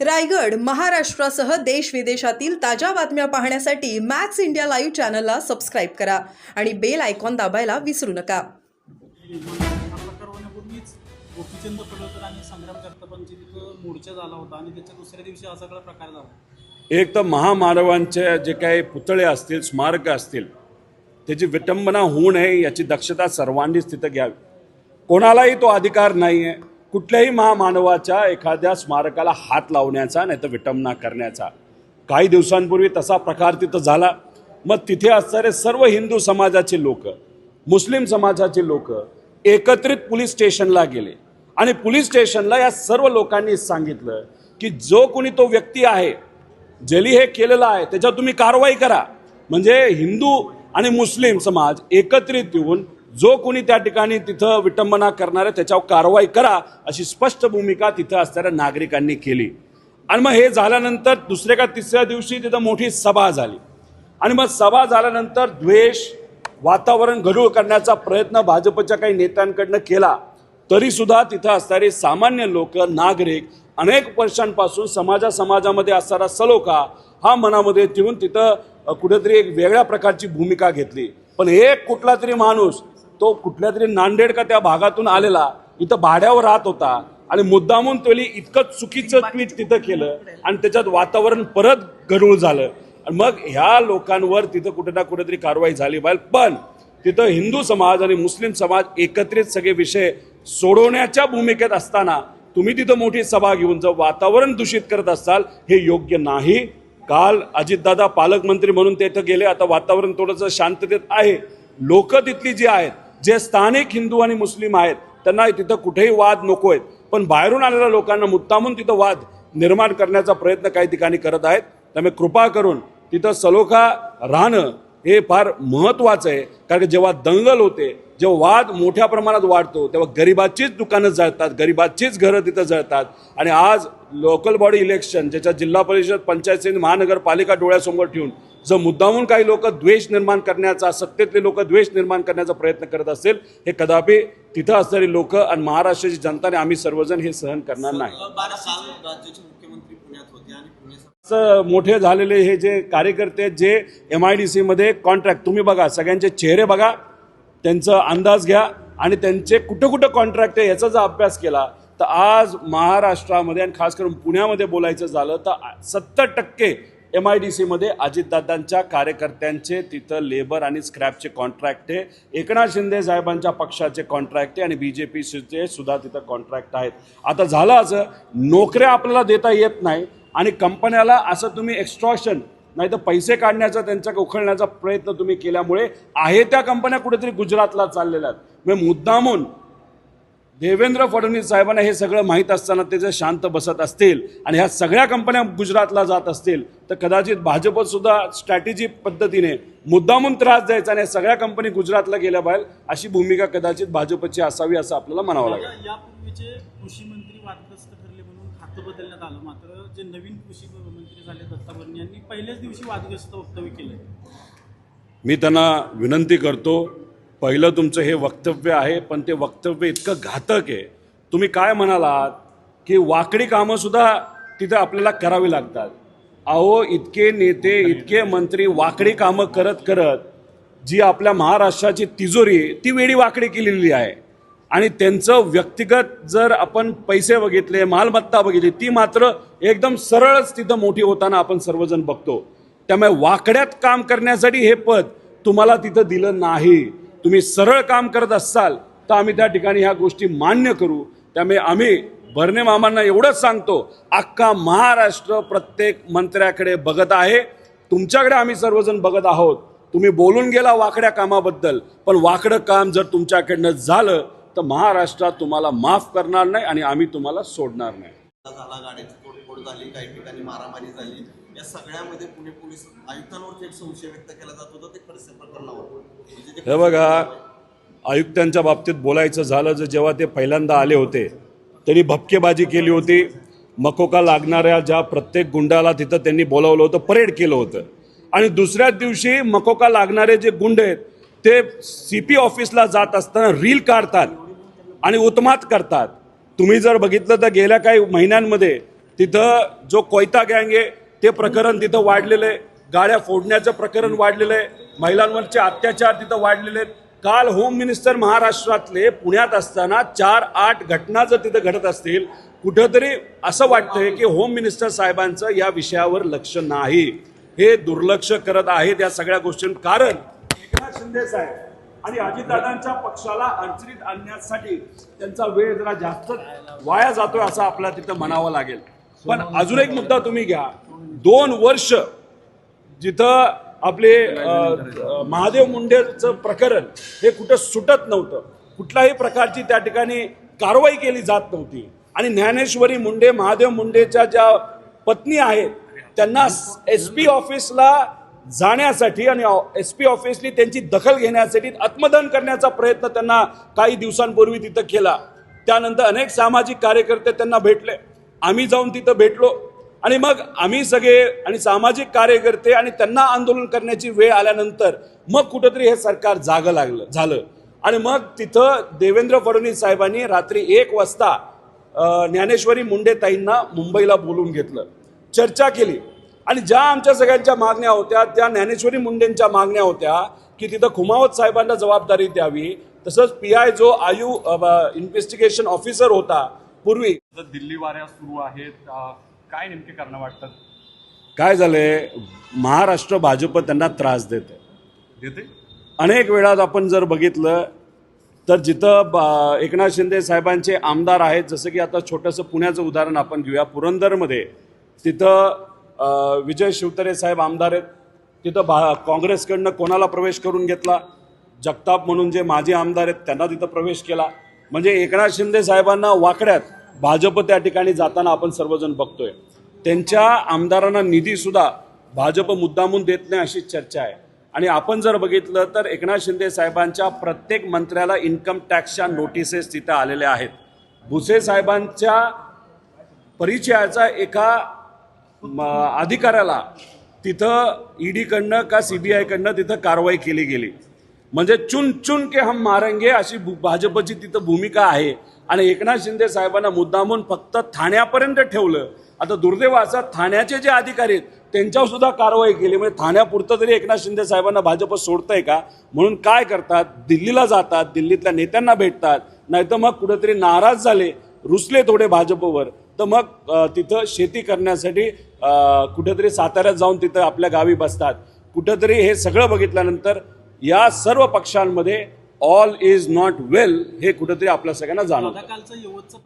रायगड महाराष्ट्रासह देश विदेशातील ताज्या बातम्या पाहण्यासाठी मॅक्स इंडिया लाईव्ह चॅनलला सबस्क्राईब करा आणि बेल आयकॉन दाबायला विसरू नका. गोपीचंद पडळकर आणि संग्राम जगतापांची तिथं मोर्चा झाला होता आणि त्याच्या दुसऱ्या दिवशी हा सगळा प्रकार झाला. एक तर महामानवांचे जे काही पुतळे असतील स्मारक असतील त्याची विटंबना होऊ नये याची दक्षता सर्वांनीच तिथं घ्यावी. कोणालाही तो अधिकार नाही आहे कुठल्याही महामानवाच्या एखाद्या स्मारकाला हात लावण्याचा नाही तर विटंबना करण्याचा. काही दिवसांपूर्वी तसा प्रकार तिथं झाला. मग तिथे असणारे सर्व हिंदू समाजाचे लोक मुस्लिम समाजाचे लोक एकत्रित पोलीस स्टेशनला गेले. आणि पोलीस स्टेशनला या सर्व लोकांनी सांगितलं की जो कोणी तो व्यक्ती आहे जली हे केलेलं आहे त्याच्यावर तुम्ही कारवाई करा. म्हणजे हिंदू आणि मुस्लिम समाज एकत्रित येऊन जो कोणी त्या ठिकाणी तिथं विटंबना करणार आहे त्याच्यावर कारवाई करा अशी स्पष्ट भूमिका तिथं असणाऱ्या नागरिकांनी केली. आणि मग हे झाल्यानंतर दुसऱ्या का तिसऱ्या दिवशी तिथं मोठी सभा झाली. आणि मग सभा झाल्यानंतर द्वेष वातावरण गढूळ करण्याचा प्रयत्न भाजपच्या काही नेत्यांकडनं केला. तरीसुद्धा तिथं असणारे सामान्य लोक नागरिक अनेक वर्षांपासून समाजा समाजामध्ये असणारा सलोखा हा मनामध्ये ठेवून तिथं कुठेतरी एक वेगळ्या प्रकारची भूमिका घेतली. पण एक कुठला तरी माणूस तो कुठल्या तरी नांदेड का त्या भागातून आलेला इथं भाड्यावर राहत होता. आणि मुद्दामून त्याने इतकं चुकीचं ट्विट तिथं केलं आणि त्याच्यात वातावरण परत गढूळ झालं. आणि मग ह्या लोकांवर तिथं कुठे ना कुठेतरी कारवाई झाली. पाहिजे पण तिथं हिंदू समाज आणि मुस्लिम समाज एकत्रित सगळे विषय सोडवण्याच्या भूमिकेत असताना तुम्ही तिथं मोठी सभा घेऊन जर वातावरण दूषित करत असाल हे योग्य नाही. काल अजितदादा पालकमंत्री म्हणून ते इथं गेले. आता वातावरण थोडंसं शांततेत आहे. लोक तिथली जी आहेत जे स्थानिक हिंदू आणि मुस्लिम आहेत त्यांना तिथं कुठेही वाद नको आहेत पण बाहेरून आलेल्या लोकांना मुद्दामून तिथं वाद निर्माण करण्याचा प्रयत्न काही ठिकाणी करत आहेत. त्यामुळे कृपा करून तिथं सलोखा राहणं हे फार महत्त्वाचं आहे. कारण की जेव्हा दंगल होते जेव्हा वाद मोठ्या प्रमाणात वाढतो तेव्हा गरिबाचीच दुकानं जळतात गरिबाचीच घरं तिथं जळतात. आणि आज लोकल बॉडी इलेक्शन ज्याच्या जिल्हा परिषद पंचायत समिती महानगरपालिका डोळ्यासमोर ठेवून जर मुद्दामून काही लोक द्वेष निर्माण करण्याचा सत्तेतले लोक द्वेष निर्माण करण्याचा प्रयत्न करत असेल हे कदापि तिथं असणारी लोक आणि महाराष्ट्राची जनता आणि आम्ही सर्वजण हे सहन करणार नाही. मोठे झालेले हे जे कार्यकर्ते जे एम आय डी सीमध्ये कॉन्ट्रॅक्ट तुम्ही बघा सगळ्यांचे चेहरे बघा त्यांचा अंदाज घ्या आणि त्यांचे कुठं कुठं कॉन्ट्रॅक्ट आहे याचा जर अभ्यास केला तर आज महाराष्ट्रामध्ये आणि खास करून पुण्यामध्ये बोलायचं झालं तर सत्तर टक्के एम आय डी सीमध्ये अजितदादांच्या कार्यकर्त्यांचे तिथं लेबर आणि स्क्रॅपचे कॉन्ट्रॅक्ट आहे. एकनाथ शिंदे साहेबांच्या पक्षाचे कॉन्ट्रॅक्ट आहे आणि बी जे पीचे सुद्धा तिथं कॉन्ट्रॅक्ट आहेत. आता झालं असं नोकऱ्या आपल्याला देता येत नाही आणि कंपन्याला असं तुम्ही एक्स्ट्रॉशन नाही तर पैसे काढण्याचा त्यांचा उखळण्याचा प्रयत्न तुम्ही केल्यामुळे आहे त्या कंपन्या कुठेतरी गुजरातला चाललेल्या आहेत. म्हणजे मुद्दामून देवेंद्र फडणवीस साहेबांना हे सगळं माहीत असताना ते जर शांत बसत असतील आणि ह्या सगळ्या कंपन्या गुजरातला जात असतील तर कदाचित भाजप सुद्धा स्ट्रॅटेजी पद्धतीने मुद्दामून त्रास द्यायचा आणि सगळ्या कंपनी गुजरातला गेल्या पाहिजे अशी भूमिका कदाचित भाजपची असावी असं आपल्याला म्हणावं लागेल. यापूर्वीचे कृषी मंत्री वादग्रस्त ठरले म्हणून खातं बदलण्यात आलं. मात्र जे नवीन कृषी मंत्री झाले दत्ता यांनी पहिल्याच दिवशी वादग्रस्त वक्तव्य केलं मी त्यांना विनंती करतो पहिलं तुमचं हे वक्तव्य आहे पण ते वक्तव्य इतकं घातक आहे. तुम्ही काय म्हणालात की वाकडी कामंसुद्धा तिथं आपल्याला करावी लागतात. अहो इतके नेते इतके मंत्री वाकडी कामं करत करत जी आपल्या महाराष्ट्राची तिजोरी ती वेळी वाकडी केलेली आहे. आणि त्यांचं व्यक्तिगत जर आपण पैसे बघितले मालमत्ता बघितली ती मात्र एकदम सरळच तिथं मोठी होताना आपण सर्वजण बघतो. त्यामुळे वाकड्यात काम करण्यासाठी हे पद तुम्हाला तिथं दिलं नाही. तुम्ही सरळ काम करत असाल तर आम्ही त्या ठिकाणी ह्या गोष्टी मान्य करू. त्यामुळे आम्ही भरणे मामांना एवढंच सांगतो अख्खा महाराष्ट्र प्रत्येक मंत्र्याकडे बघत आहे. तुमच्याकडे आम्ही सर्वजण बघत आहोत. तुम्ही बोलून गेला वाकड्या कामाबद्दल पण वाकडं काम जर तुमच्याकडनं झालं तर महाराष्ट्रात तुम्हाला माफ करणार नाही आणि आम्ही तुम्हाला सोडणार नाही. झाला गाड्याची तोडफोड झाली काही ठिकाणी मारामारी झाली. या सगळ्यामध्ये पुणे पोलीस आयुक्तांवर थेट संशय व्यक्त केला जात होता ते खडसे प्रकरणावर म्हणजे हे बघा आयुक्तांच्या बाबतीत बोलायचं झालं जर जेव्हा ते पहिल्यांदा आले होते त्यांनी भपकेबाजी केली होती. मकोका लागणाऱ्या ज्या प्रत्येक गुंडाला तिथं त्यांनी बोलावलं होतं परेड केलं होतं. आणि दुसऱ्याच दिवशी मकोका लागणारे जे गुंड आहेत ते सी पी ऑफिसला जात असताना रील काढतात आणि उत्मात करतात. तुम्ही जर बघितलं तर गेल्या काही महिन्यांमध्ये तिथं जो कोयता गँग आहे ते प्रकरण तिथं वाढलेलं आहे. गाड्या फोडण्याचं प्रकरण वाढलेलं आहे. महिलांवरचे अत्याचार तिथं वाढलेले आहेत. काल होम मिनिस्टर महाराष्ट्रातले पुण्यात असताना चार आठ घटना जर तिथं घडत असतील कुठंतरी असं वाटतंय की होम मिनिस्टर साहेबांचं या विषयावर लक्ष नाही. हे दुर्लक्ष करत आहेत या सगळ्या गोष्टी कारण एकनाथ शिंदे साहेब आणि अजितदादांच्या पक्षाला अडचणीत आणण्यासाठी त्यांचा वेळ जरा जास्त वाया जातोय असं आपल्याला तिथं म्हणावं लागेल. पण अजून एक मुद्दा तुम्ही घ्या. दोन वर्ष जिथं आपले महादेव मुंडेचं प्रकरण हे कुठं सुटत नव्हतं. कुठल्याही प्रकारची त्या ठिकाणी कारवाई केली जात नव्हती. आणि ज्ञानेश्वरी मुंडे महादेव मुंडेच्या ज्या पत्नी आहेत त्यांना एस पी ऑफिसला जाण्यासाठी आणि एस पी ऑफिसली त्यांची दखल घेण्यासाठी आत्मदान करण्याचा प्रयत्न त्यांना काही दिवसांपूर्वी तिथं केला. त्यानंतर अनेक सामाजिक कार्यकर्ते त्यांना भेटले. आम्ही जाऊन तिथं भेटलो. आणि मग आम्ही सगळे आणि सामाजिक कार्यकर्ते आणि त्यांना आंदोलन करण्याची वेळ आल्यानंतर मग कुठंतरी हे सरकार जागं लागलं झालं. आणि मग तिथं देवेंद्र फडणवीस साहेबांनी रात्री एक वाजता ज्ञानेश्वरी मुंडेताईंना मुंबईला बोलून घेतलं. चर्चा केली. आणि ज्या आमच्या सगळ्यांच्या मागण्या होत्या त्या ज्ञानेश्वरी मुंडेंच्या मागण्या होत्या की तिथं खुमावत साहेबांना जबाबदारी द्यावी. तसंच पी आय जो आयु इन्व्हेस्टिगेशन ऑफिसर होता पूर्वी. दिल्ली वाऱ्या सुरू आहेत. काय नेमके कारण वाटतात? काय झालंय? महाराष्ट्र भाजप त्यांना त्रास देते देते अनेक वेळा आपण जर बघितलं तर जिथं ब- एकनाथ शिंदे साहेबांचे आमदार आहेत जसं की आता छोटंसं पुण्याचं उदाहरण आपण घेऊया. पुरंदरमध्ये तिथं विजय शिवतरे साहेब आमदार आहेत. तिथं भा काँग्रेसकडनं कोणाला प्रवेश करून घेतला? जगताप म्हणून जे माजी आमदार आहेत त्यांना तिथं प्रवेश केला. म्हणजे एकनाथ शिंदे साहेबांना वाकड्यात भाजप त्या ठिकाणी जाताना आपण सर्वजण बघतोय. त्यांच्या आमदारांना निधीसुद्धा भाजप मुद्दामून देत नाही अशी चर्चा आहे. आणि आपण जर बघितलं तर एकनाथ शिंदे साहेबांच्या प्रत्येक मंत्र्याला इन्कम टॅक्सच्या नोटिसेस तिथं आलेल्या आहेत. भुसे साहेबांच्या परिचयाचा एका म, अधिकाऱ्याला तिथं ईडीकडनं का सी बी आयकडनं तिथं कारवाई केली गेली. म्हणजे चुन चुन के हम मारेंगे अशी भाजपची तिथं भूमिका आहे. आणि एकनाथ शिंदे साहेबांना मुद्दामून फक्त ठाण्यापर्यंत ठेवलं. आता दुर्दैव असं ठाण्याचे जे अधिकारी आहेत त्यांच्यावर सुद्धा कारवाई केली. म्हणजे ठाण्यापुरतं तरी एकनाथ शिंदे साहेबांना भाजप सोडतंय का? म्हणून काय करतात? दिल्लीला जातात. दिल्लीतल्या नेत्यांना भेटतात. नाहीतर मग कुठेतरी नाराज झाले रुसले थोडे भाजपवर. तर मग तिथं शेती करण्यासाठी कुठेतरी साताऱ्यात जाऊन तिथं आपल्या गावी बसतात. कुठंतरी हे सगळं बघितल्यानंतर या सर्व पक्षांमध्ये ऑल इज नॉट वेल हे कुठेतरी आपल्या सगळ्यांना जाणवतं.